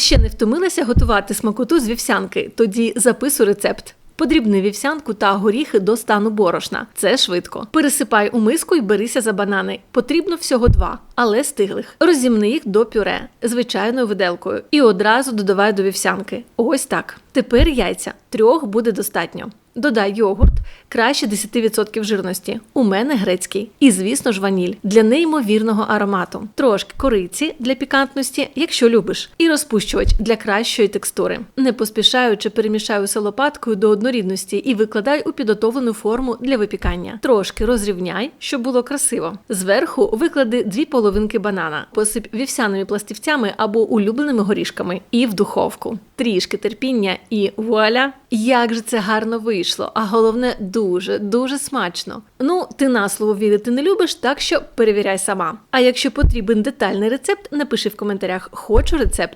Ще не втомилася готувати смакоту з вівсянки? Тоді записуй рецепт. Подрібни вівсянку та горіхи до стану борошна. Це швидко. Пересипай у миску і берися за банани. Потрібно всього два, але стиглих. Розімни їх до пюре звичайною виделкою і одразу додавай до вівсянки. Ось так. Тепер яйця. Трьох буде достатньо. Додай йогурт, краще 10% жирності. У мене грецький. І, звісно ж, ваніль для неймовірного аромату. Трошки кориці для пікантності, якщо любиш, і розпущувач для кращої текстури. Не поспішаючи перемішай усе лопаткою до однорідності і викладай у підготовлену форму для випікання. Трошки розрівняй, щоб було красиво. Зверху виклади дві половинки банана, посип вівсяними пластівцями або улюбленими горішками і в духовку. Трішки терпіння і вуаля! Як же це гарно вийшло, а головне дуже, дуже смачно. Ну, ти на слово вірити не любиш, так що перевіряй сама. А якщо потрібен детальний рецепт, напиши в коментарях Хочу рецепт.